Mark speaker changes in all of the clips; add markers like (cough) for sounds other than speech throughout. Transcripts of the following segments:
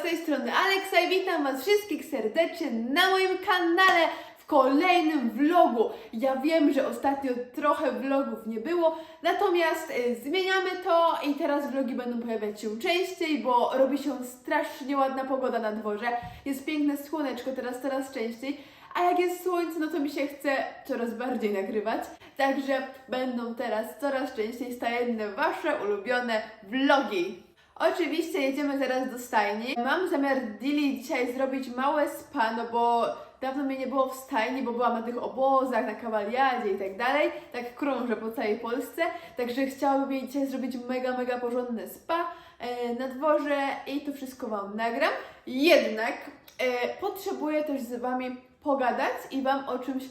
Speaker 1: z tej strony Aleksa i witam Was wszystkich serdecznie na moim kanale w kolejnym vlogu. Ja wiem, że ostatnio trochę vlogów nie było, natomiast y, zmieniamy to i teraz vlogi będą pojawiać się częściej, bo robi się strasznie ładna pogoda na dworze. Jest piękne słoneczko teraz coraz częściej. A jak jest słońce, no to mi się chce coraz bardziej nagrywać. Także będą teraz coraz częściej stajenne Wasze ulubione vlogi. Oczywiście jedziemy zaraz do stajni. Mam zamiar Dili dzisiaj zrobić małe spa, no bo dawno mnie nie było w stajni, bo byłam na tych obozach, na kawaliadzie i tak dalej. Tak krążę po całej Polsce. Także chciałabym jej dzisiaj zrobić mega, mega porządne spa e, na dworze i to wszystko Wam nagram. Jednak e, potrzebuję też z Wami pogadać i Wam o czymś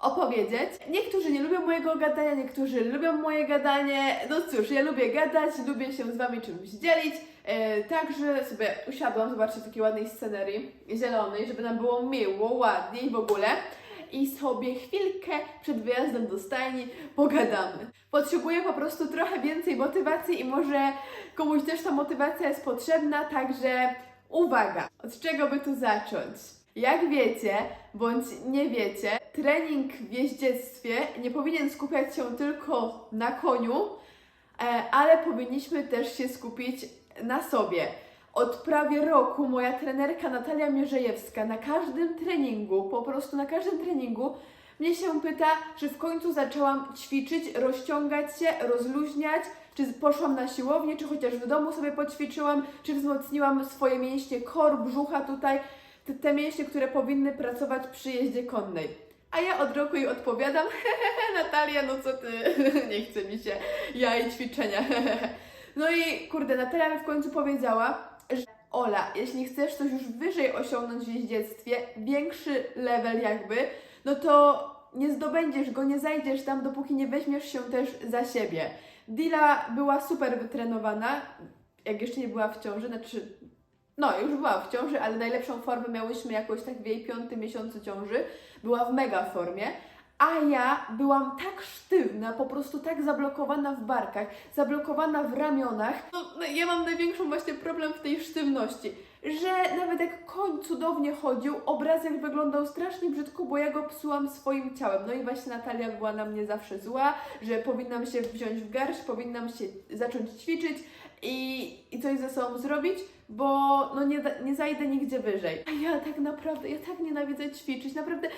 Speaker 1: opowiedzieć. Niektórzy nie lubią mojego gadania, niektórzy lubią moje gadanie. No cóż, ja lubię gadać, lubię się z Wami czymś dzielić. E, także sobie usiadłam, zobaczcie, takiej ładnej scenerii zielonej, żeby nam było miło, ładniej w ogóle. I sobie chwilkę przed wyjazdem do stajni pogadamy. Potrzebuję po prostu trochę więcej motywacji i może komuś też ta motywacja jest potrzebna, także uwaga, od czego by tu zacząć? Jak wiecie, bądź nie wiecie, trening w jeździectwie nie powinien skupiać się tylko na koniu, e, ale powinniśmy też się skupić na sobie. Od prawie roku moja trenerka Natalia Mierzejewska na każdym treningu, po prostu na każdym treningu, mnie się pyta, czy w końcu zaczęłam ćwiczyć, rozciągać się, rozluźniać, czy poszłam na siłownię, czy chociaż w domu sobie poćwiczyłam, czy wzmocniłam swoje mięśnie kor, brzucha tutaj, te, mięśnie, które powinny pracować przy jeździe konnej. A ja od roku jej odpowiadam, Natalia, no co ty, (laughs) nie chce mi się, ja i ćwiczenia, No i kurde, Natalia mi w końcu powiedziała, że Ola, jeśli chcesz coś już wyżej osiągnąć w jeździectwie, większy level jakby, no to nie zdobędziesz go, nie zajdziesz tam, dopóki nie weźmiesz się też za siebie. Dila była super wytrenowana, jak jeszcze nie była w ciąży, znaczy no, już była w ciąży, ale najlepszą formę miałyśmy jakoś tak w jej piątym miesiącu ciąży. Była w mega formie. A ja byłam tak sztywna, po prostu tak zablokowana w barkach, zablokowana w ramionach. No, no, ja mam największą właśnie problem w tej sztywności, że nawet jak koń cudownie chodził, obrazek wyglądał strasznie brzydko, bo ja go psułam swoim ciałem. No i właśnie Natalia była na mnie zawsze zła, że powinnam się wziąć w garść, powinnam się zacząć ćwiczyć i, i coś ze sobą zrobić, bo no nie, nie zajdę nigdzie wyżej. A ja tak naprawdę, ja tak nienawidzę ćwiczyć, naprawdę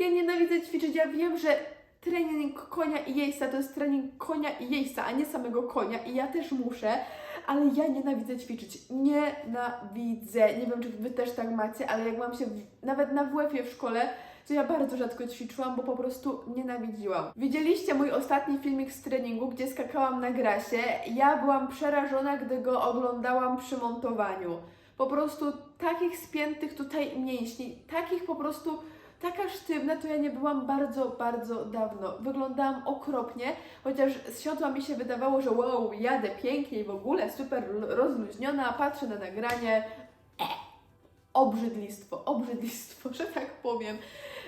Speaker 1: ja nienawidzę ćwiczyć, ja wiem, że trening konia i jeźdźca to jest trening konia i jeźdźca, a nie samego konia i ja też muszę, ale ja nienawidzę ćwiczyć, nienawidzę, nie wiem czy Wy też tak macie, ale jak mam się w, nawet na WF-ie w szkole, to ja bardzo rzadko ćwiczyłam, bo po prostu nienawidziłam. Widzieliście mój ostatni filmik z treningu, gdzie skakałam na grasie. Ja byłam przerażona, gdy go oglądałam przy montowaniu. Po prostu takich spiętych tutaj mięśni, takich po prostu taka sztywna, to ja nie byłam bardzo, bardzo dawno. Wyglądałam okropnie, chociaż z siodła mi się wydawało, że wow, jadę pięknie i w ogóle super rozluźniona, patrzę na nagranie. Obrzydlistwo, obrzydlistwo, (laughs) że tak powiem.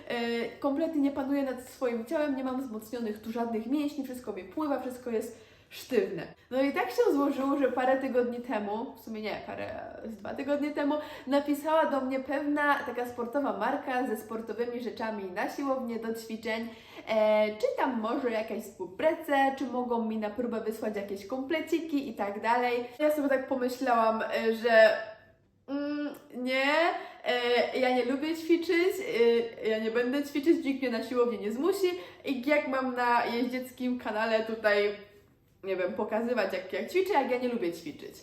Speaker 1: E, kompletnie nie panuję nad swoim ciałem, nie mam wzmocnionych tu żadnych mięśni, wszystko mi pływa, wszystko jest sztywne. No i tak się złożyło, że parę tygodni temu, w sumie nie, parę, dwa tygodnie temu, napisała do mnie pewna taka sportowa marka ze sportowymi rzeczami na siłownię do ćwiczeń, e, czy tam może jakaś współpracę, czy mogą mi na próbę wysłać jakieś kompleciki i tak dalej. Ja sobie tak pomyślałam, e, że mm, nie, e, ja nie lubię ćwiczyć, e, ja nie będę ćwiczyć, nikt mnie na siłownię nie zmusi i jak mam na jeździeckim kanale tutaj, nie wiem, pokazywać jak, ćwiczę, jak ja nie lubię ćwiczyć.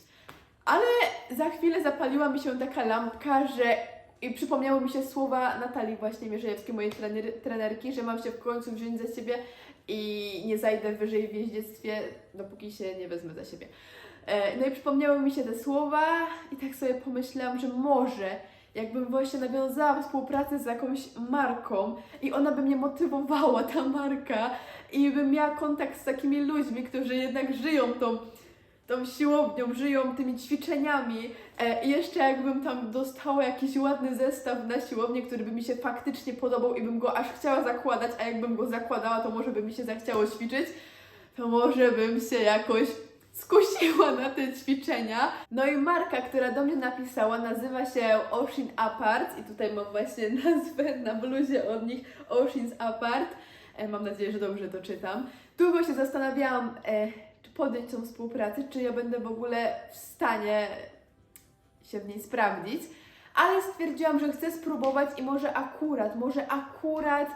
Speaker 1: Ale za chwilę zapaliła mi się taka lampka, że i przypomniały mi się słowa Natalii właśnie Mierzejewskiej, mojej trener, trenerki, że mam się w końcu wziąć za siebie i nie zajdę wyżej w jeździectwie, dopóki się nie wezmę za siebie. E, No i przypomniały mi się te słowa i tak sobie pomyślałam, że może jakbym właśnie nawiązała współpracę z jakąś marką i ona by mnie motywowała, ta marka, i bym miała kontakt z takimi ludźmi, którzy jednak żyją tą, tą siłownią, żyją tymi ćwiczeniami. E, I jeszcze jakbym tam dostała jakiś ładny zestaw na siłownię, który by mi się faktycznie podobał i bym go aż chciała zakładać, a jakbym go zakładała, to może by mi się zachciało ćwiczyć, to może bym się jakoś skusiła na te ćwiczenia. No i Marka, która do mnie napisała, nazywa się Ocean Apart i tutaj mam właśnie (laughs) nazwę na bluzie od nich Oceans Apart. E, mam nadzieję, że dobrze to czytam. Długo się zastanawiałam, e, czy podjąć tą współpracę, czy ja będę w ogóle w stanie się w niej sprawdzić, ale stwierdziłam, że chcę spróbować i może akurat, może akurat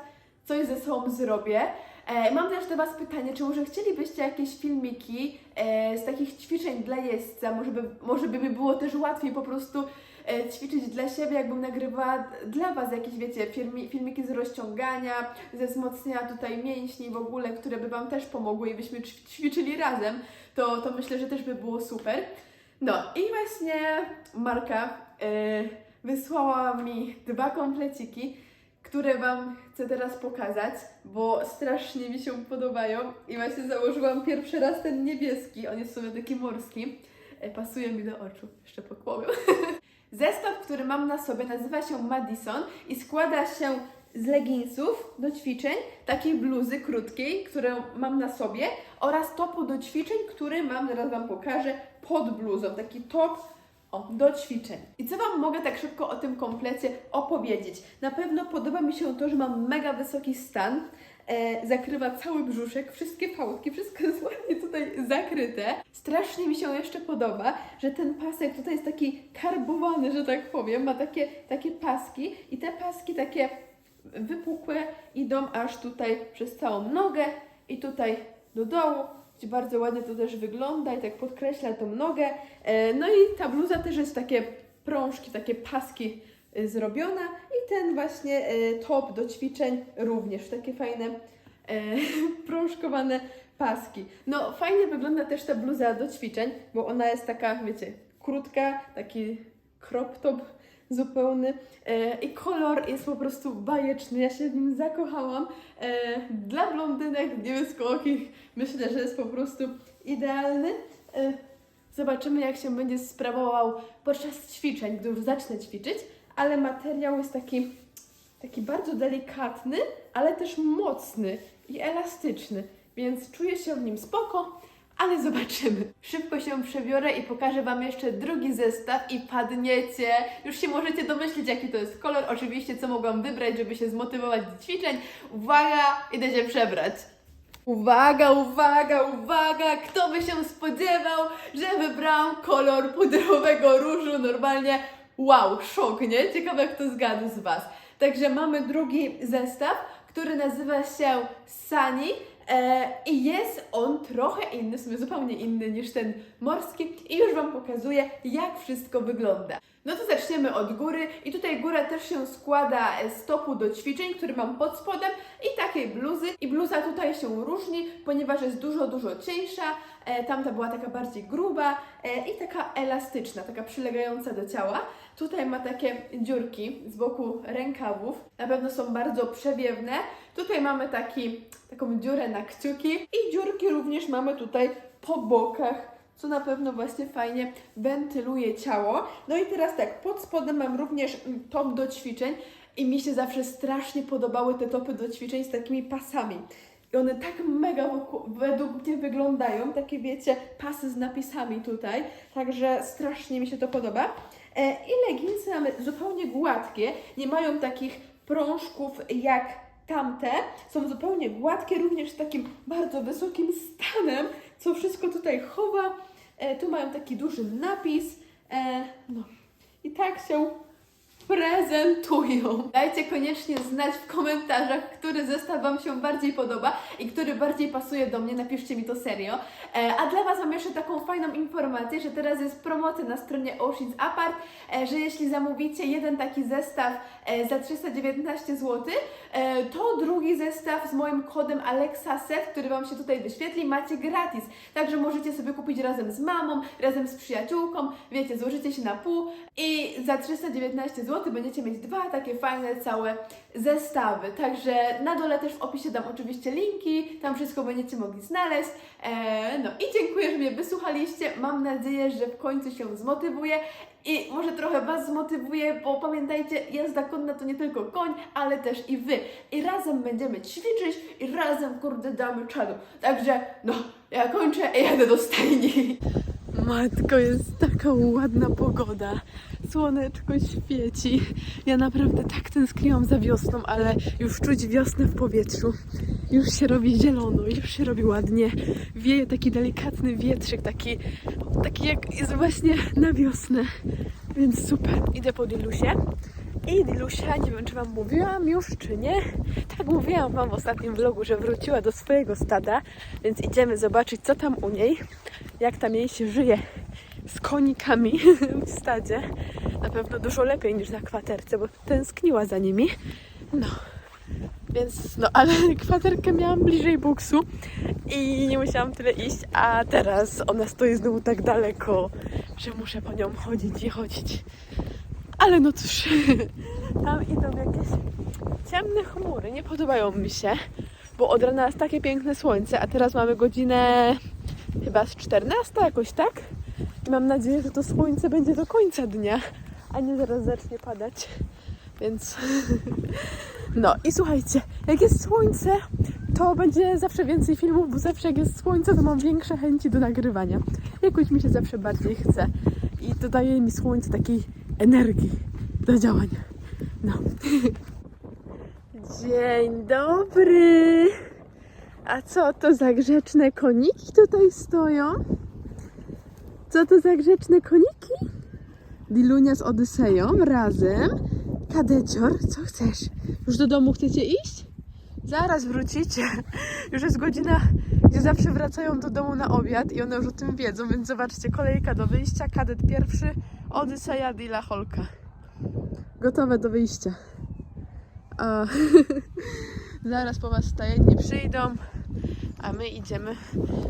Speaker 1: coś ze sobą zrobię. E, mam też do Was pytanie, czy może chcielibyście jakieś filmiki e, z takich ćwiczeń dla jeźdźca? Może by, może by mi było też łatwiej po prostu e, ćwiczyć dla siebie, jakbym nagrywała dla Was jakieś, wiecie, filmi, filmiki z rozciągania, ze wzmocnienia tutaj mięśni w ogóle, które by Wam też pomogły i byśmy ćwi- ćwiczyli razem, to, to myślę, że też by było super. No i właśnie Marka e, wysłała mi dwa kompleciki, które Wam chcę teraz pokazać, bo strasznie mi się podobają. I właśnie założyłam pierwszy raz ten niebieski, on jest w sumie taki morski, e, pasuje mi do oczu, jeszcze pokłowię. (laughs) Zestaw, który mam na sobie nazywa się Madison i składa się z leginsów do ćwiczeń, takiej bluzy krótkiej, którą mam na sobie oraz topu do ćwiczeń, który mam, zaraz Wam pokażę, pod bluzą, taki top o, do ćwiczeń. I co Wam mogę tak szybko o tym komplecie opowiedzieć? Na pewno podoba mi się to, że mam mega wysoki stan, e, zakrywa cały brzuszek, wszystkie fałdki, wszystko jest ładnie tutaj zakryte. Strasznie mi się jeszcze podoba, że ten pasek tutaj jest taki karbowany, że tak powiem, ma takie, takie paski i te paski takie wypukłe idą aż tutaj przez całą nogę i tutaj do dołu, bardzo ładnie to też wygląda i tak podkreśla tą nogę. E, No i ta bluza też jest takie prążki, takie paski e, zrobiona i ten właśnie e, top do ćwiczeń również takie fajne (laughs) prążkowane paski. No fajnie wygląda też ta bluza do ćwiczeń, bo ona jest taka, wiecie, krótka, taki crop top zupełny e, i kolor jest po prostu bajeczny, ja się w nim zakochałam. E, dla blondynek niebieskoochich myślę, że jest po prostu idealny. E, zobaczymy jak się będzie sprawował podczas ćwiczeń, gdy już zacznę ćwiczyć, ale materiał jest taki, taki bardzo delikatny, ale też mocny i elastyczny, więc czuję się w nim spoko, ale zobaczymy. Szybko się przebiorę i pokażę Wam jeszcze drugi zestaw i padniecie. Już się możecie domyślić, jaki to jest kolor. Oczywiście, co mogłam wybrać, żeby się zmotywować do ćwiczeń. Uwaga, idę się przebrać. Uwaga, uwaga, uwaga! Kto by się spodziewał, że wybrałam kolor pudrowego różu? Normalnie wow, szok, nie? Ciekawe, kto zgadł z Was. Także mamy drugi zestaw, który nazywa się Sunny. E, I jest on trochę inny, w sumie zupełnie inny niż ten morski i już Wam pokazuję, jak wszystko wygląda. No to zaczniemy od góry i tutaj góra też się składa z topu do ćwiczeń, który mam pod spodem i takiej bluzy. I bluza tutaj się różni, ponieważ jest dużo, dużo cieńsza, e, tamta była taka bardziej gruba e, i taka elastyczna, taka przylegająca do ciała. Tutaj ma takie dziurki z boku rękawów, na pewno są bardzo przewiewne. Tutaj mamy taki, taką dziurę na kciuki i dziurki również mamy tutaj po bokach, co na pewno właśnie fajnie wentyluje ciało. No i teraz tak, pod spodem mam również top do ćwiczeń i mi się zawsze strasznie podobały te topy do ćwiczeń z takimi pasami. I one tak mega według mnie wyglądają, takie wiecie, pasy z napisami tutaj, także strasznie mi się to podoba. E, I leginsy mamy zupełnie gładkie, nie mają takich prążków jak tamte, są zupełnie gładkie, również z takim bardzo wysokim stanem, co wszystko tutaj chowa. E, tu mają taki duży napis. E, no i tak się prezentują. Dajcie koniecznie znać w komentarzach, który zestaw Wam się bardziej podoba i który bardziej pasuje do mnie. Napiszcie mi to serio. E, a dla Was mam jeszcze taką fajną informację, że teraz jest promocja na stronie Oceans Apart, e, że jeśli zamówicie jeden taki zestaw e, za 319 zł, e, to drugi zestaw z moim kodem AlexaSet, który Wam się tutaj wyświetli, macie gratis. Także możecie sobie kupić razem z mamą, razem z przyjaciółką, wiecie, złożycie się na pół i za 319 zł będziecie mieć dwa takie fajne, całe zestawy. Także na dole też w opisie dam oczywiście linki, tam wszystko będziecie mogli znaleźć. E, no i dziękuję, że mnie wysłuchaliście. Mam nadzieję, że w końcu się zmotywuję i może trochę Was zmotywuję, bo pamiętajcie, jazda konna to nie tylko koń, ale też i Wy. I razem będziemy ćwiczyć i razem, kurde, damy czadu. Także, no, Ja kończę i jadę do stajni. Matko, jest taka ładna pogoda. Słoneczko świeci. Ja naprawdę tak tęskniłam za wiosną, ale już czuć wiosnę w powietrzu. Już się robi zielono, już się robi ładnie. Wieje taki delikatny wietrzyk, taki, taki jak jest właśnie na wiosnę. Więc super. Idę po Dilusie. I Dilusia, nie wiem czy Wam mówiłam już, czy nie. Tak mówiłam Wam w ostatnim vlogu, że wróciła do swojego stada, więc idziemy zobaczyć, co tam u niej, jak tam jej się żyje z konikami (laughs) w stadzie. Na pewno dużo lepiej niż na kwaterce, bo tęskniła za nimi. No, więc no, ale (laughs) kwaterkę miałam bliżej buksu i nie musiałam tyle iść, a teraz ona stoi znowu tak daleko, że muszę po nią chodzić i chodzić. Ale no cóż, (laughs) tam idą jakieś ciemne chmury, nie podobają mi się, bo od rana jest takie piękne słońce, a teraz mamy godzinę chyba z 14 jakoś, tak? I mam nadzieję, że to słońce będzie do końca dnia, a nie zaraz zacznie padać, więc... (laughs) No i słuchajcie, jak jest słońce, to będzie zawsze więcej filmów, bo zawsze jak jest słońce, to mam większe chęci do nagrywania. Jakoś mi się zawsze bardziej chce i dodaje mi słońce takiej energii do działania. No. (laughs) Dzień dobry! A co to za grzeczne koniki tutaj stoją? Co to za grzeczne koniki? Dilunia z Odyseją razem. Kadecior, co chcesz? Już do domu chcecie iść? Zaraz wrócicie. (laughs) Już jest godzina, gdzie zawsze wracają do domu na obiad i one już o tym wiedzą, więc zobaczcie, kolejka do wyjścia, kadet pierwszy, Odyseja, Dila, Holka. Gotowe do wyjścia. A, (laughs) zaraz po was stajenni przyjdą, a my idziemy.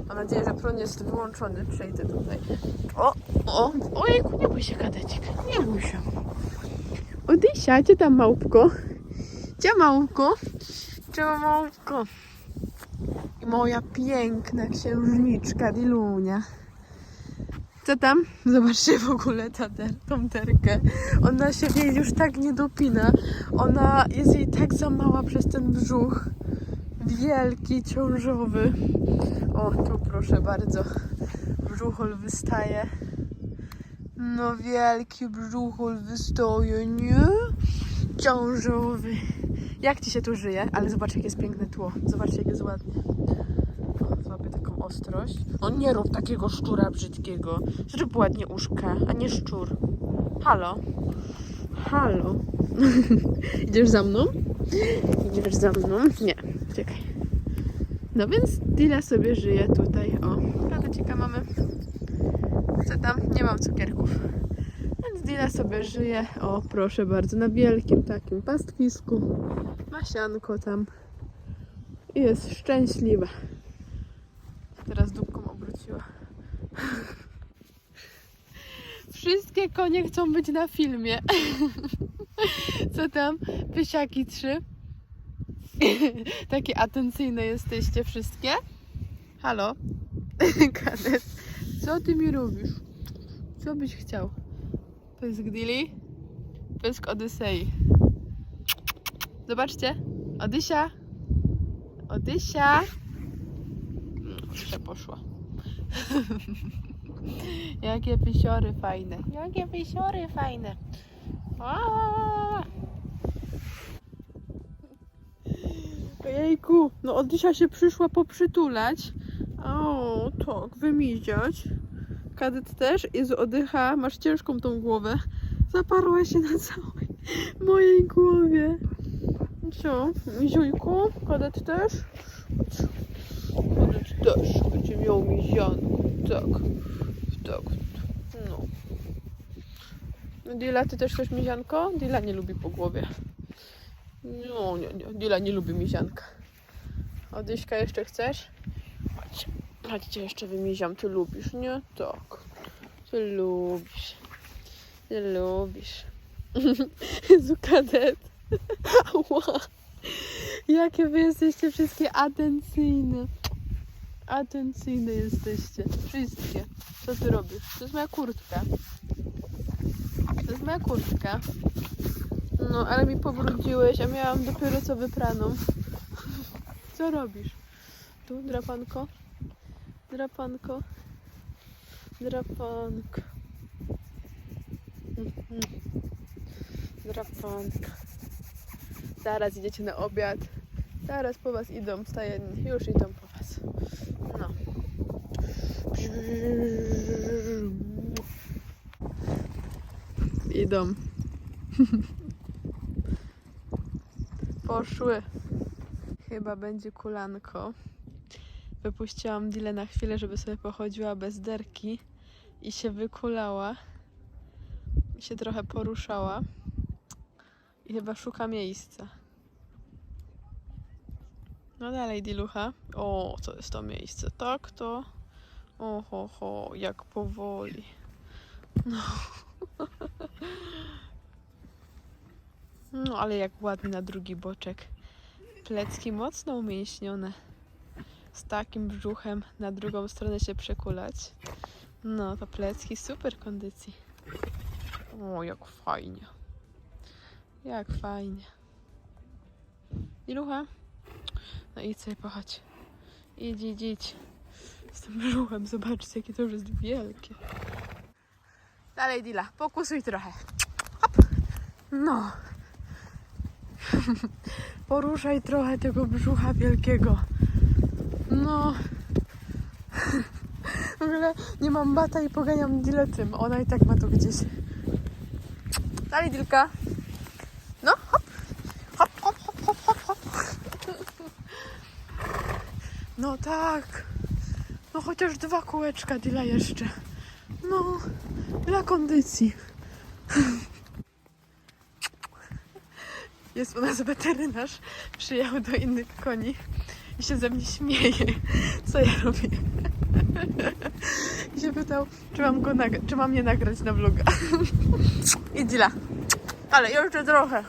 Speaker 1: Mam nadzieję, że prąd jest wyłączony. Przejdę tutaj. O, o, ojejku, nie bój się, kadecik. Nie bój się. Odysia, gdzie tam małpko? Gdzie małpko? Gdzie małpko? I moja piękna księżniczka Dilunia. Co tam? Zobaczcie w ogóle ta ter, tą terkę. Ona się w jej już tak nie dopina. Ona jest jej tak za mała przez ten brzuch. Wielki, ciążowy. O, tu proszę bardzo. Brzuchol wystaje. No wielki brzuchol wystaje, nie? Ciążowy. Jak ci się tu żyje? Ale zobacz, jak jest piękne tło. Zobaczcie, jak jest ładnie. Ostrość. O, nie rób takiego szczura brzydkiego. Zrób ładnie uszka, a nie szczur. Halo? Halo? (laughs) Idziesz za mną? Idziesz za mną? Nie, czekaj. No więc Dila sobie żyje tutaj. O, kadecika mamy. Co tam? Nie mam cukierków. Więc Dila sobie żyje, o proszę bardzo, na wielkim takim pastwisku. Ma sianko tam. I jest szczęśliwa. Teraz dupką obróciła. Wszystkie konie chcą być na filmie. Co tam? Pysiaki trzy. Takie atencyjne jesteście wszystkie. Halo? Kadet. Co ty mi robisz? Co byś chciał? Pysk Dili, pysk Odysei. Zobaczcie. Odysia. Odysia. Jeszcze poszła. (laughs) Jakie pisiory fajne. Jakie pisiory fajne. Aaa. Ojejku, no Odysia się przyszła poprzytulać. O, tak, wymiziać. Kadet też jest oddycha, masz ciężką tą głowę. Zaparła się na całej (laughs) mojej głowie. Co? Miziujku? Kadet też? Kadet też będzie miał mizianku. Tak. Tak. No. Dila, ty też chcesz mizianko? Dila nie lubi po głowie. No, nie, nie. Dila nie lubi mizianka. Odyśka jeszcze chcesz? Chodź. Chodźcie, jeszcze wymiziam. Ty lubisz, nie? Tak. Ty lubisz. Ty lubisz. (laughs) Jezu, kadet. (laughs) Ała. Jakie wy jesteście wszystkie atencyjne. Atencyjne jesteście. Wszystkie. Co ty robisz? To jest moja kurtka. To jest moja kurtka. No, ale mi pobrudziłeś, a miałam dopiero co wypraną. (laughs) Co robisz? Tu, drapanko? Drapanko. Drapanko. Mhm. Drapanko. Zaraz idziecie na obiad. Zaraz po was idą stajenni. Już idą po was. No. Idą. (laughs) Poszły. Chyba będzie kulanko. Wypuściłam Dilę na chwilę, żeby sobie pochodziła bez derki i się wykulała. I się trochę poruszała. I chyba szuka miejsca. No dalej, Dilucha. O, to jest to miejsce. Tak to. Oho, ho, jak powoli. No. No, ale jak ładnie na drugi boczek. Plecki mocno umięśnione. Z takim brzuchem na drugą stronę się przekulać. No, to plecki super kondycji. O, jak fajnie. Jak fajnie. Ilucha? No idź sobie pochodź. Idź, idź, idź. Z tym brzuchem, zobaczcie, jakie to już jest wielkie. Dalej, Dila, pokusuj trochę. Hop. No. (laughs) Poruszaj trochę tego brzucha wielkiego. No. (laughs) W ogóle nie mam bata i poganiam Dilę tym. Ona i tak ma to gdzieś. Dalej, Dilka. No, hop. Hop, hop, hop, hop, hop. (laughs) No tak. No chociaż dwa kółeczka Dila jeszcze. No, dla kondycji. (laughs) Jest u nas weterynarz, przyjechał do innych koni i się ze mnie śmieje, co ja robię. (laughs) I się pytał, czy mam go czy mam nie nagrać na vloga. (laughs) I Dila. Ale jeszcze trochę.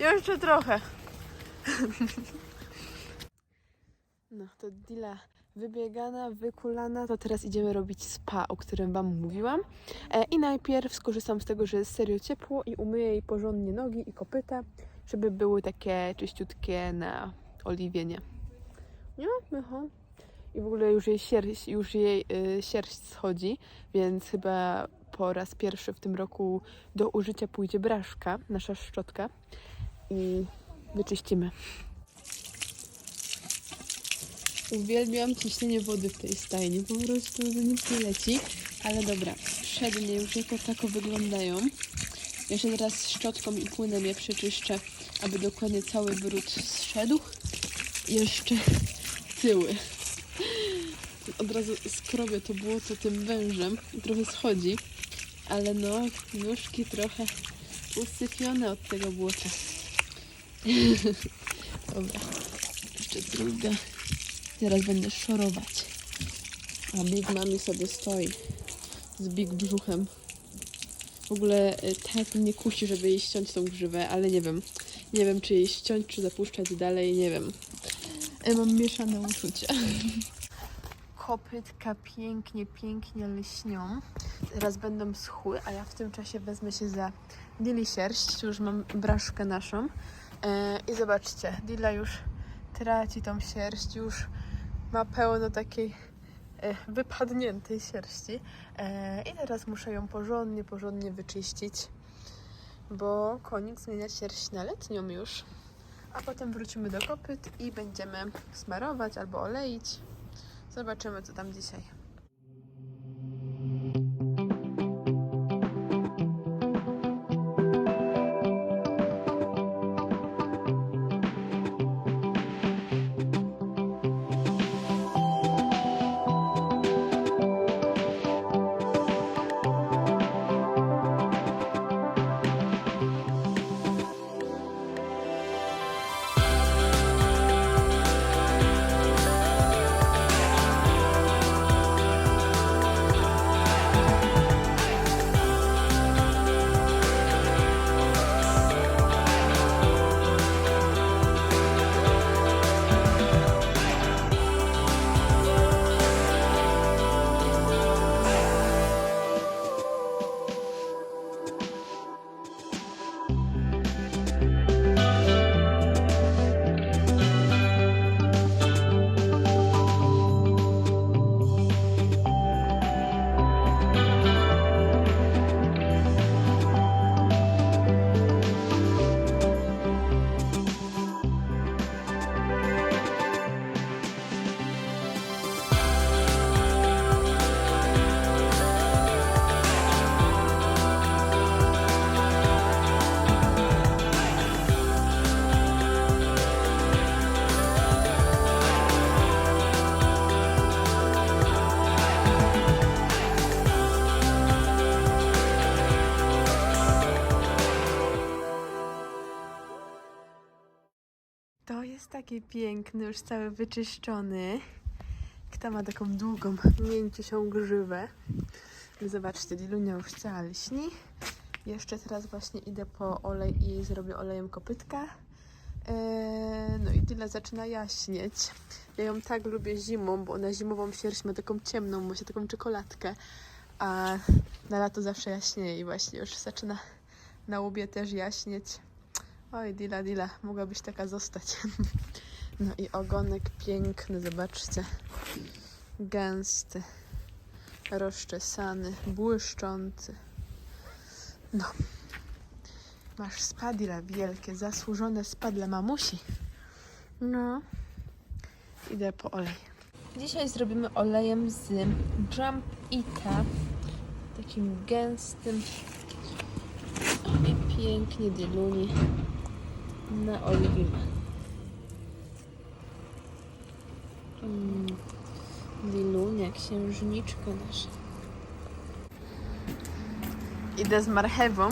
Speaker 1: Jeszcze trochę. No, to Dila wybiegana, wykulana, to teraz idziemy robić spa, o którym Wam mówiłam. E, I najpierw skorzystam z tego, że jest serio ciepło i umyję jej porządnie nogi i kopyta, żeby były takie czyściutkie na oliwie, nie? Nie? Aha. I w ogóle już jej sierść, już jej y, sierść schodzi, więc chyba po raz pierwszy w tym roku do użycia pójdzie braszka, nasza szczotka i wyczyścimy. Uwielbiam ciśnienie wody w tej stajni, po prostu to nic nie leci, ale dobra, przednie już jako tako wyglądają. Jeszcze teraz szczotką i płynem je przeczyszczę, aby dokładnie cały brud zszedł. Jeszcze tyły. Od razu skrobię to błoto tym wężem i trochę schodzi, ale no, nóżki trochę usypione od tego błota. (laughs) Dobra, jeszcze druga. Teraz będę szorować. A Big Mami sobie stoi z Big brzuchem. W ogóle tak mnie kusi, żeby jej ściąć tą grzywę, ale nie wiem. Nie wiem, czy jej ściąć, czy zapuszczać dalej, nie wiem. Ja mam mieszane uczucia. (laughs) Kopytka pięknie, pięknie lśnią. Teraz będą schły, a ja w tym czasie wezmę się za Dili sierść. Już mam braszkę naszą. E, I zobaczcie, Dila już traci tą sierść, już ma pełno takiej e, wypadniętej sierści. E, I teraz muszę ją porządnie, porządnie wyczyścić, bo konik zmienia sierść na letnią już. A potem wrócimy do kopyt i będziemy smarować albo oleić. Zobaczymy, co tam dzisiaj. Taki piękny, już cały wyczyszczony. Kto ma taką długą, mięciusią grzywę. Zobaczcie, Dilunia już cała lśni. Jeszcze teraz właśnie idę po olej i zrobię olejem kopytka. Eee, no i tyle zaczyna jaśnieć. Ja ją tak lubię zimą, bo ona zimową sierść ma taką ciemną, ma się taką czekoladkę, a na lato zawsze jaśnieje i właśnie już zaczyna na łbie też jaśnieć. Oj, Dila, Dila, mogłabyś taka zostać. (laughs) No i ogonek piękny, zobaczcie. Gęsty, rozczesany, błyszczący. No. Masz spadle wielkie, zasłużone spadle mamusi. No. Idę po olej. Dzisiaj zrobimy olejem z Jump Ita. Takim gęstym. I pięknie diluni naoliwimy. Mm. Dilunia, księżniczka nasza. Idę z marchewą,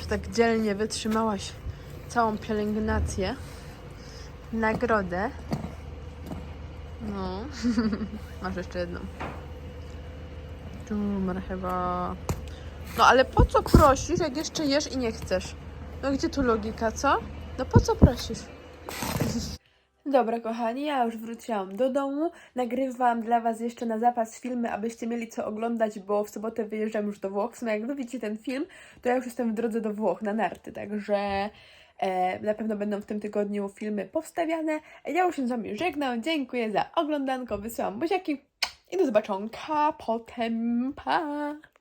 Speaker 1: że tak dzielnie wytrzymałaś całą pielęgnację. Nagrodę. No. (laughs) Masz jeszcze jedną. Tu marchewa. No ale po co prosisz, jak jeszcze jesz i nie chcesz? No gdzie tu logika, co? No po co prosisz? Dobra, kochani, ja już wróciłam do domu. Nagrywam dla Was jeszcze na zapas filmy, abyście mieli co oglądać, bo w sobotę wyjeżdżam już do Włoch. W sumie jak widzicie ten film, to ja już jestem w drodze do Włoch na narty, także e, na pewno będą w tym tygodniu filmy powstawiane. Ja już się z Wami żegnam. Dziękuję za oglądanko, wysyłam buziaki i do zobaczonka potem. Pa!